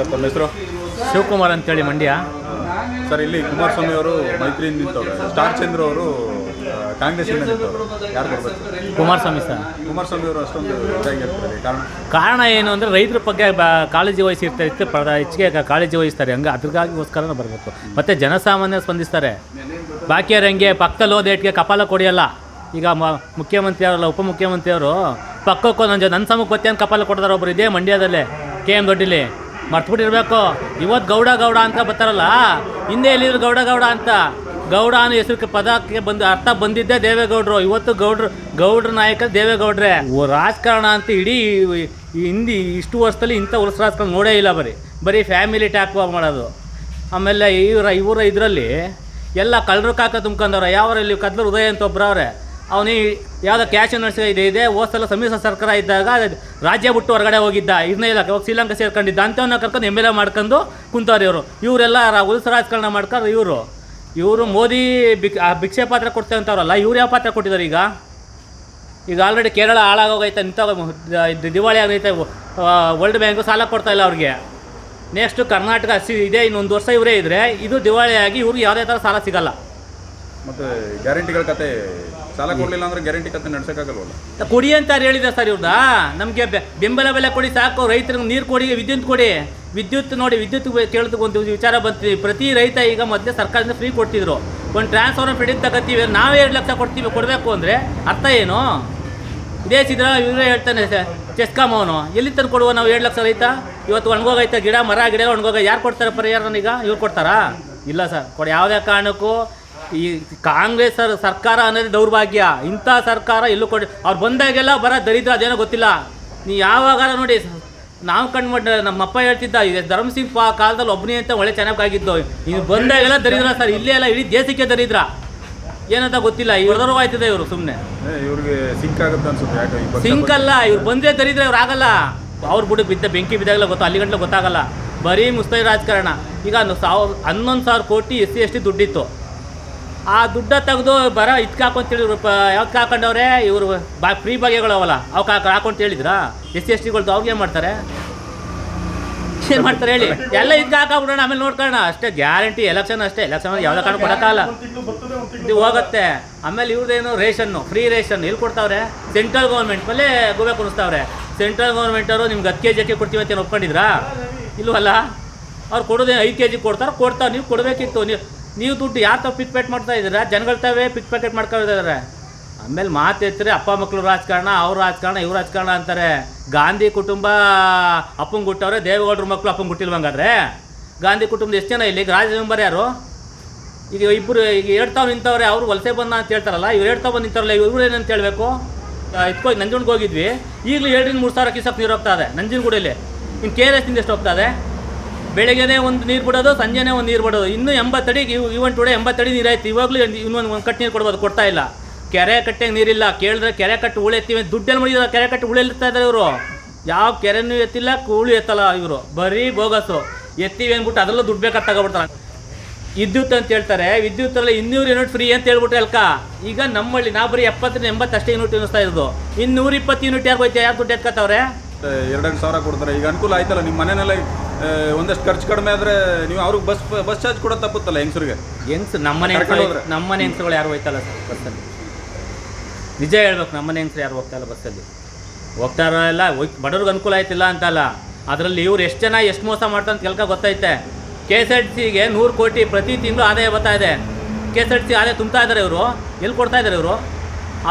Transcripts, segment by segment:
Sir ತಮ್ಮ ಹೆಸರು? ಶಿವಕುಮಾರ್ ಅಂತೇಳಿ ಮಂಡ್ಯ. ಸರ್ ಇಲ್ಲಿ ಕುಮಾರಸ್ವಾಮಿ ಅವರು ಮೈತ್ರಿಯಿಂದ ನಿಂತವ್ರೆ. ಸ್ಟಾರ್ ಚಂದ್ರ ಅವರು ಕಾಂಗ್ರೆಸ್ಸಿಂದ ನಿಂತವ್ರು. ಯಾರು ಬರ್ಬೇಕು? ಕುಮಾರಸ್ವಾಮಿ ಸರ್. ಕುಮಾರಸ್ವಾಮಿ ಅವರು ಅಷ್ಟೊಂದು ಇದಾಗಿ ಕಾರಣ? ಕಾರಣ ಏನು ಅಂದರೆ ರೈತರ ಬಗ್ಗೆ ಬ ಕಾಳಜಿ ವಹಿಸಿರ್ತಾರೆ ಇತ್ತು ಹೆಚ್ಚಿಗೆ ಕ- ಕಾಳಜಿ ವಹಿಸ್ತಾರೆ. ಹಂಗೆ ಅದ್ರಗಾಗಿಗೋಸ್ಕರ ಬರಬೇಕು. ಮತ್ತು ಜನಸಾಮಾನ್ಯ ಸ್ಪಂದಿಸ್ತಾರೆ. ಬಾಕಿಯವ್ರು ಹಂಗೆ? ಪಕ್ಕದಲ್ಲಿ ಹೋದ ಏಟ್ಗೆ ಕಪಾಲ ಕೊಡಿಯಲ್ಲ. ಈಗ ಮ ಮುಖ್ಯಮಂತ್ರಿ ಅವರಲ್ಲ ಉಪಮುಖ್ಯಮಂತ್ರಿಯವರು ಪಕ್ಕಕ್ಕೂ ನನ್ನ ನನ್ನ ಸಮಕ್ಕೆ ಗೊತ್ತೇನು ಕಪಾಲ ಕೊಡ್ತಾರೆ ಒಬ್ರು. ಇದೇ ಮಂಡ್ಯದಲ್ಲೇ ಕೆ ಎಂ ದೊಡ್ಡಿಲಿ. ಮರ್ತ್ಬಿಟ್ಟಿರ್ಬೇಕು. ಇವತ್ತು ಗೌಡ ಗೌಡ ಅಂತ ಬರ್ತಾರಲ್ಲ, ಹಿಂದೆ ಎಲ್ಲಿದ್ರು ಗೌಡ ಗೌಡ ಅಂತ. ಗೌಡ ಅನ್ನೋ ಹೆಸರು ಪದಕ್ಕೆ ಬಂದು, ಅರ್ಥ ಬಂದಿದ್ದೇ ದೇವೇಗೌಡರು. ಇವತ್ತು ಗೌಡ್ರು, ಗೌಡ್ರ ನಾಯಕ ದೇವೇಗೌಡ್ರೆ. ರಾಜಕಾರಣ ಅಂತ ಇಡೀ ಹಿಂದಿ, ಇಷ್ಟು ವರ್ಷದಲ್ಲಿ ಇಂಥ ವರ್ಷ ರಾಜಕಾರಣ ನೋಡೇ ಇಲ್ಲ ಬರೀ. ಬರೀ ಫ್ಯಾಮಿಲಿ ಟ್ಯಾಕ್ ಮಾಡೋದು. ಆಮೇಲೆ ಇವರ ಇವರ ಇದರಲ್ಲಿ ಎಲ್ಲ ಕಳ್ಳರು ಕಾಕ ತುಂಬ್ಕೊಂಡವ್ರೆ. ಯಾವರಲ್ಲಿ? ಕದ್ಲು ಹೃದಯ ಅಂತ ಒಬ್ರವ್ರೆ. ಅವನು ಯಾವುದೋ ಕ್ಯಾಶ್ ನರ್ಸಿ ಇದೆ ಇದೆ, ಹೋದ್ಸಲ ಸಮ್ಮಿಶ್ರ ಸರ್ಕಾರ ಇದ್ದಾಗ ರಾಜ್ಯ ಬಿಟ್ಟು ಹೊರಗಡೆ ಹೋಗಿದ್ದ ಇದನ್ನೇ ಇಲ್ಲ, ಅವಾಗ ಶ್ರೀಲಂಕಾ ಸೇರ್ಕೊಂಡಿದ್ದ ಅಂತವನ್ನ ಕರ್ಕೊಂಡು ಎಂ ಎಲ್ ಎ ಮಾಡ್ಕೊಂಡು ಕುಂತವ್ರು ಇವರು. ಇವರೆಲ್ಲ ಉಲ್ಸ ರಾಜಕಾರಣ ಮಾಡ್ಕೊಂಡು ಇವರು. ಇವರು ಮೋದಿ ಬಿಕ್ ಭಿಕ್ಷೆ ಪಾತ್ರ ಕೊಡ್ತೇವಂತವ್ರಲ್ಲ ಇವ್ರು ಯಾವ ಪಾತ್ರ ಕೊಟ್ಟಿದ್ದಾರೆ ಈಗ? ಈಗ ಆಲ್ರೆಡಿ ಕೇರಳ ಹಾಳಾಗೋಗೈತೆ ಇಂಥ ದಿವಾಳಿ ಆಗೈತೆ ವರ್ಲ್ಡ್ ಬ್ಯಾಂಕು ಸಾಲ ಕೊಡ್ತಾ ಇಲ್ಲ ಅವ್ರಿಗೆ. ನೆಕ್ಸ್ಟು ಕರ್ನಾಟಕ, ಸಿ, ಇದೆ, ಇನ್ನೊಂದು ವರ್ಷ ಇವರೇ ಇದ್ದರೆ ಇದು ದಿವಾಳಿಯಾಗಿ ಇವ್ರಿಗೆ ಯಾವುದೇ ಥರ ಸಾಲ ಸಿಗಲ್ಲ. ಮತ್ತೆ ಗ್ಯಾರಂಟಿಗಳ ಕತೆ, ಸಾಲ ಕೊಡಲಿಲ್ಲ ಅಂದ್ರೆ ಗ್ಯಾರಂಟಿ ಕತೆ ನಡ್ಸೋಕ್ಕಾಗಲ್ವಲ್ಲ? ಕೊಡಿ ಅಂತ ಹೇಳಿದ ಸರ್ ಇವ್ರದ? ನಮಗೆ ಬೆಂಬಲ ಬೆಲೆ ಕೊಡಿ ಸಾಕು, ರೈತರಿಗೆ ನೀರು ಕೊಡಿ, ವಿದ್ಯುತ್ ಕೊಡಿ. ವಿದ್ಯುತ್ ನೋಡಿ, ವಿದ್ಯುತ್ ಕೇಳಿದ ವಿಚಾರ ಬಂತು ಪ್ರತಿ ರೈತ ಈಗ ಮೊದಲೇ ಸರ್ಕಾರದಿಂದ ಫ್ರೀ ಕೊಡ್ತಿದ್ರು. ಒಂದು ಟ್ರಾನ್ಸ್ಫಾರ್ಮರ್ ಫಿಡಿಂಗ್ ತಗೋತೀವಿ ನಾವೇ ಎರಡು ಲಕ್ಷ ಕೊಡ್ತೀವಿ, ಕೊಡಬೇಕು ಅಂದರೆ ಅರ್ಥ ಏನು? ಇದೇ ಸಿದ್ರ ಇವರೇ ಹೇಳ್ತಾನೆ ಚೆಸ್ಕಾಮ್ ಅವನು. ಎಲ್ಲಿ ತಂದು ಕೊಡುವ ನಾವು ಎರಡು ಲಕ್ಷ ರೈತ? ಇವತ್ತು ಒಣಗೋಗೈತೆ ಗಿಡ, ಮರ ಗಿಡ ಒಣಗೋಗ ಯಾರು ಕೊಡ್ತಾರೆ ಪರಿಹಾರ ಈಗ? ಇವ್ರು ಕೊಡ್ತಾರಾ? ಇಲ್ಲ ಸರ್, ಕೊಡಿ. ಯಾವುದೇ ಕಾರಣಕ್ಕೂ ಈ ಕಾಂಗ್ರೆಸ್ ಸರ್ ಸರ್ಕಾರ ಅನ್ನೋದು ದೌರ್ಭಾಗ್ಯ. ಇಂಥ ಸರ್ಕಾರ ಎಲ್ಲೂ ಕೊಡಿ ಅವ್ರು ಬಂದಾಗೆಲ್ಲ ಬರ ದರಿದ್ರ ಅದೇನೋ ಗೊತ್ತಿಲ್ಲ. ನೀ ಯಾವಾಗ ನೋಡಿ ನಾವು ಕಂಡು ನಮ್ಮಪ್ಪ ಹೇಳ್ತಿದ್ದ ಇದೆ ಧರ್ಮಸಿಂಗ್ ಪಾ ಕಾಲದಲ್ಲಿ ಒಬ್ಬನೇ ಅಂತ ಒಳ್ಳೆ ಚೆನ್ನಾಗಾಗಿದ್ದು ಇನ್ನು ಬಂದಾಗೆಲ್ಲ ದರಿದ್ರ ಸರ್. ಇಲ್ಲೇ ಎಲ್ಲ ಇಡೀ ದೇಶಕ್ಕೆ ದರಿದ್ರ. ಏನಂತ ಗೊತ್ತಿಲ್ಲ. ಇವ್ರದವ್ರು ಆಯ್ತದೆ ಇವರು ಸುಮ್ಮನೆ ಇವ್ರಿಗೆ ಸಿಂಕ್ ಆಗುತ್ತೆ ಅನ್ಸುತ್ತೆ ಸಿಂಕ್ ಅಲ್ಲ ಇವ್ರು ಬಂದ್ರೆ ದರಿದ್ರೆ ಇವ್ರು ಆಗಲ್ಲ. ಅವ್ರು ಬಿಡು ಬಿದ್ದ ಬೆಂಕಿ ಬಿದ್ದಾಗಲ್ಲ ಗೊತ್ತಾ ಅಲ್ಲಿ ಗಂಟ್ಲೆ ಗೊತ್ತಾಗಲ್ಲ. ಬರೀ ಮುಸ್ತೈ ರಾಜಕಾರಣ. ಈಗ ಸಾವಿರ ಹನ್ನೊಂದು ಸಾವಿರ ಕೋಟಿ ಎಸ್ ಸಿ ಎಸ್ ಟಿ ದುಡ್ಡಿತ್ತು. ಆ ದುಡ್ಡ ತೆಗೆದು ಬರ ಇದಕ್ಕೆ ಹಾಕೊಂತೇಳಿ ಇವ್ರು ಯಾವ್ದು ಹಾಕೊಂಡವ್ರೆ? ಇವರು ಬಾ ಫ್ರೀ ಬಗೆಗಳು ಅವಲ್ಲ ಅವಕ್ಕೆ ಹಾಕ ಹೇಳಿದ್ರಾ? ಎಸ್ ಸಿ, ಎಸ್ ಟಿಗಳ್ದು ಅವ್ರಿಗೆ ಏನು ಮಾಡ್ತಾರೆ? ಏನು ಮಾಡ್ತಾರೆ ಹೇಳಿ? ಎಲ್ಲ ಇದಕ್ಕೆ ಹಾಕಾಬಿಡೋಣ, ಆಮೇಲೆ ನೋಡ್ಕೊಳ್ಳೋಣ. ಅಷ್ಟೇ ಗ್ಯಾರಂಟಿ, ಎಲೆಕ್ಷನ್ ಅಷ್ಟೇ. ಎಲೆಕ್ಷನ್ ಯಾವುದೇ ಕಾರಣ ಕೊಡೋಕ್ಕಾಗಲ್ಲ ಇದು ಹೋಗುತ್ತೆ. ಆಮೇಲೆ ಇವ್ರದ್ದೇನು ರೇಷನ್ನು ಫ್ರೀ ರೇಷನ್ ಎಲ್ಲಿ ಕೊಡ್ತಾವ್ರೆ? ಸೆಂಟ್ರಲ್ ಗೌರ್ಮೆಂಟ್ ಮೇಲೆ ಗೋವೆ ಕೊಡಿಸ್ತಾವ್ರೆ ಸೆಂಟ್ರಲ್ ಗೌರ್ಮೆಂಟವರು ನಿಮ್ಗೆ ಹತ್ತು ಕೆ ಅಕ್ಕಿ ಕೊಡ್ತೀವಿ ಅಂತ ಒಪ್ಕೊಂಡಿದ್ರಾ? ಇಲ್ವಲ್ಲ? ಅವ್ರು ಕೊಡೋದೇ ಐದು ಕೆ ಜಿ ಕೊಡ್ತಾರೆ ಕೊಡ್ತಾರೆ ನೀವು ಕೊಡಬೇಕಿತ್ತು. ನೀವು ನೀವು ದುಡ್ಡು ಯಾರು ತಾವು ಪಿಕ್ ಪ್ಯಾಕೆಟ್ ಮಾಡ್ತಾ ಇದ್ದೀರಾ? ಜನಗಳ ತಾವೇ ಪಿಕ್ ಪ್ಯಾಕೆಟ್ ಮಾಡ್ಕೊಂಡಿದ್ದಾರೆ ಆಮೇಲೆ ಮಾತು ಎತ್ತರೆ, ಅಪ್ಪ ಮಕ್ಕಳು ರಾಜಕಾರಣ, ಅವ್ರ ರಾಜಕಾರಣ, ಇವ್ರ ರಾಜಕಾರಣ ಅಂತಾರೆ. ಗಾಂಧಿ ಕುಟುಂಬ ಅಪ್ಪಂಗೆ ಹುಟ್ಟವ್ರೆ ದೇವೇಗೌಡರ ಮಕ್ಕಳು ಅಪ್ಪಂಗೆ ಹುಟ್ಟಿಲ್ವಂಗಾದ್ರೆ ಗಾಂಧಿ ಕುಟುಂಬದ ಎಷ್ಟು ಜನ ಇಲ್ಲಿ? ರಾಜ ಮೆಂಬರ್ ಯಾರು? ಈಗ ಇಬ್ಬರು ಈಗ ಎರಡು ತಾವು ನಿಂತವ್ರೆ, ಅವರು ವಲಸೆ ಬಂದ ಅಂತ ಹೇಳ್ತಾರಲ್ಲ, ಇವ್ರು ಹೇಳ್ತಾ ಬಂದು ನಿಂತಾರಲ್ಲ ಇವ್ರು ಏನಂತ ಹೇಳಬೇಕು? ಇಟ್ಕೋ ನಂಜನಗೂಡಿಗೆ ಹೋಗಿದ್ವಿ. ಈಗಲೂ ಎರಡರಿಂದ ಮೂರು ಸಾವಿರ ಕಿಸಪ್ಪ ನೀರು ಹೋಗ್ತಾ ಇದೆ, ನಂಜನಗೂಡಲ್ಲಿ. ಇನ್ನು ಕೆ ಆರ್ ಎಸ್ನಿಂದ ಎಷ್ಟು ಹೋಗ್ತಾ ಇದೆ? ಬೆಳಗ್ಗೆನೇ ಒಂದು ನೀರು ಬಿಡೋದು, ಸಂಜೆನೇ ಒಂದು ನೀರು ಬಿಡೋದು. ಇನ್ನೂ ಎಂಬತ್ತಡಿಗೆ ಇವ್ ಇವನ್ ಟುಡೇ ಎಂಬತ್ತಡಿ ನೀರು ಆಯ್ತು ಇವಾಗಲೂ ಇನ್ನೊಂದು ಒಂದು ಕಟ್ಟು ನೀರು ಕೊಡ್ಬೋದು, ಕೊಡ್ತಾ ಇಲ್ಲ. ಕೆರೆ ಕಟ್ಟೆಗೆ ನೀರಿಲ್ಲ. ಕೇಳಿದ್ರೆ ಕೆರೆ ಕಟ್ಟು ಉಳಿ ಎತ್ತೀವಿ. ದುಡ್ಡೆಲ್ಲ ಮಾಡಿದ್ರೆ ಕೆರೆ ಕಟ್ಟು ಇರ್ತಾ ಇದ್ದಾರೆ ಇವರು. ಯಾವ ಕೆರೆನೂ ಎತ್ತಿಲ್ಲ, ಕೂಳು ಎತ್ತಲ್ಲ ಇವರು. ಬರೀ ಬೋಗಸು. ಎತ್ತೀವಿ ಅಂದ್ಬಿಟ್ಟು ಅದರಲ್ಲೂ ದುಡ್ಡು ಬೇಕಾದ ತಗೊಬಿಡ್ತಾರೆ ವಿದ್ಯುತ್ ಅಂತ ಹೇಳ್ತಾರೆ. ವಿದ್ಯುತ್ ಅಲ್ಲಿ ಇನ್ನೂರು ಯೂನಿಟ್ ಫ್ರೀ ಅಂತ ಹೇಳ್ಬಿಟ್ರೆ ಅಲ್ಕ? ಈಗ ನಮ್ಮಲ್ಲಿ ನಾವು ಬರೀ ಎಪ್ಪತ್ತರಿಂದ ಎಂಬತ್ತಷ್ಟೇ ಯೂನಿಟ್ ಎನಿಸ್ತಾ ಇರೋದು. ಇನ್ನೂರ ಇಪ್ಪತ್ತು ಯೂನಿಟ್ ಯಾರು ಹೋಯ್ತು? ಯಾರು ದುಡ್ಡು ಎತ್ಕತ್ತವ್ರೆ ಎರಡೆರಡು ಸಾವಿರ ಕೊಡ್ತಾರೆ. ಈಗ ಅನುಕೂಲ ಆಯ್ತಲ್ಲ? ನಿಮ್ಮ ಮನೆಯಲ್ಲ ಒಂದಷ್ಟು ಖರ್ಚು ಕಡಿಮೆ ಆದರೆ ನೀವು ಅವ್ರಿಗೆ ಬಸ್ ಬಸ್ ಚಾರ್ಜ್ ಕೂಡ ತಪ್ಪುತ್ತಲ್ಲ ಹೆಂಗಸರಿಗೆ? ಹೆಂಗ್ಸ್ ನಮ್ಮನೆ ಕರ್ಕೊಂಡು ಹೋದ್ರೆ? ನಮ್ಮನೆ ಹೆಂಗ್ಸ್ಗಳು ಯಾರು ಹೋಯ್ತಲ್ಲ ಸರ್ ಬಸ್ಸಲ್ಲಿ? ನಿಜ ಹೇಳ್ಬೇಕು ನಮ್ಮನೆ ಹೆಂಗ್ಸ್ರು ಯಾರು ಹೋಗ್ತಾ ಇಲ್ಲ ಬಸ್ಸಲ್ಲಿ? ಹೋಗ್ತಾರ ಇಲ್ಲ ಬಡವರಿಗೆ ಬಡವ್ರಿಗೆ ಅನುಕೂಲ ಆಯ್ತಿಲ್ಲ ಅಂತಲ್ಲ. ಅದರಲ್ಲಿ ಇವ್ರು ಎಷ್ಟು ಜನ ಎಷ್ಟು ಮೋಸ ಮಾಡ್ತಾರೆ ಅಂತ ಕೆಲ್ಕ ಗೊತ್ತೈತೆ. ಕೆ ಎಸ್ ಆರ್ ಟಿ ಸಿಗೆ ನೂರು ಕೋಟಿ ಪ್ರತಿ ತಿಂಗಳು ಆದಾಯ ಬರ್ತಾ ಇದೆ. K S R T C ಆದಾಯ ತುಂಬ್ತಾ ಇದ್ದಾರೆ ಇವರು. ಎಲ್ಲಿ ಕೊಡ್ತಾ ಇದ್ದಾರೆ ಇವರು?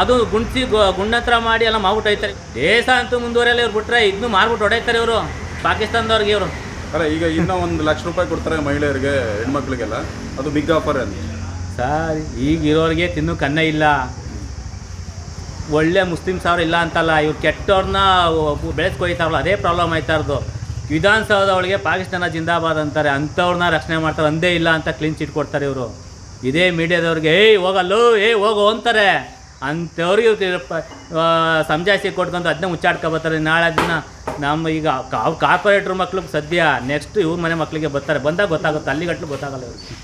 ಅದು ಗುಂಡ್ಸಿ ಗುಂಡತ್ರ ಮಾಡಿ ಎಲ್ಲ ಮಾಡ್ಬಿಟ್ಟು ದೇಶ ಅಂತೂ ಮುಂದುವರೆಯಲ್ಲ ಇವ್ರು ಬಿಟ್ರೆ ಇದನ್ನು ಮಾರ್ಬಿಟ್ಟು ಹೊಡೈತಾರೆ ಇವರು. ಪಾಕಿಸ್ತಾನದವ್ರಿಗೆ ಇವರು. ಅಲ್ಲ, ಈಗ ಇನ್ನೂ ಒಂದು ಲಕ್ಷ ರೂಪಾಯಿ ಕೊಡ್ತಾರೆ ಮಹಿಳೆಯರಿಗೆ, ಹೆಣ್ಮಕ್ಳಿಗೆಲ್ಲ. ಅದು ಬಿಗ್ ಆಫರ್ ಅಂತ ಸರ್ ಈಗ ಇರೋರಿಗೆ ತಿನ್ನು ಕನ್ನ ಇಲ್ಲ. ಒಳ್ಳೆ ಮುಸ್ಲಿಮ್ಸ್ ಅವ್ರು ಇಲ್ಲ ಅಂತಲ್ಲ, ಇವ್ರು ಕೆಟ್ಟವ್ರನ್ನ ಬೆಳೆಸ್ಕೊಯ್ತಾರಲ್ಲ ಅದೇ ಪ್ರಾಬ್ಲಮ್ ಆಯ್ತಾ ಇರೋದು. ವಿಧಾನಸೌಧ ಒಳಗೆ ಪಾಕಿಸ್ತಾನ ಜಿಂದಾಬಾದ್ ಅಂತಾರೆ ಅಂಥವ್ರನ್ನ ರಕ್ಷಣೆ ಮಾಡ್ತಾರೆ, ಅಂದೇ ಇಲ್ಲ ಅಂತ ಕ್ಲೀನ್ ಚಿಟ್ ಕೊಡ್ತಾರೆ ಇವರು. ಇದೇ ಮೀಡಿಯಾದವ್ರಿಗೆ, ಏಯ್, ಹೋಗಲ್ಲೋ ಏಯ್ ಹೋಗೋ, ಅಂತಾರೆ. ಅಂಥವ್ರಿಗೆ ಸಂಜಾಯಿಸಿ ಕೊಟ್ಕೊಂಡು ಅದನ್ನೇ ಮುಚ್ಚಾಡ್ಕೊಬರ್ತಾರೆ ನಾಳೆ ದಿನ ನಮ್ಮ ಈಗ ಕಾರ್ಪೊರೇಟ್ರ್ ಮಕ್ಳಿಗೆ ಸದ್ಯ ನೆಕ್ಸ್ಟ್ ಇವ್ರ ಮನೆ ಮಕ್ಕಳಿಗೆ ಬರ್ತಾರೆ. ಬಂದಾಗ ಗೊತ್ತಾಗುತ್ತೆ ಅಲ್ಲಿಗಟ್ಲು ಗೊತ್ತಾಗಲ್ಲ ಇವ್ರಿಗೆ.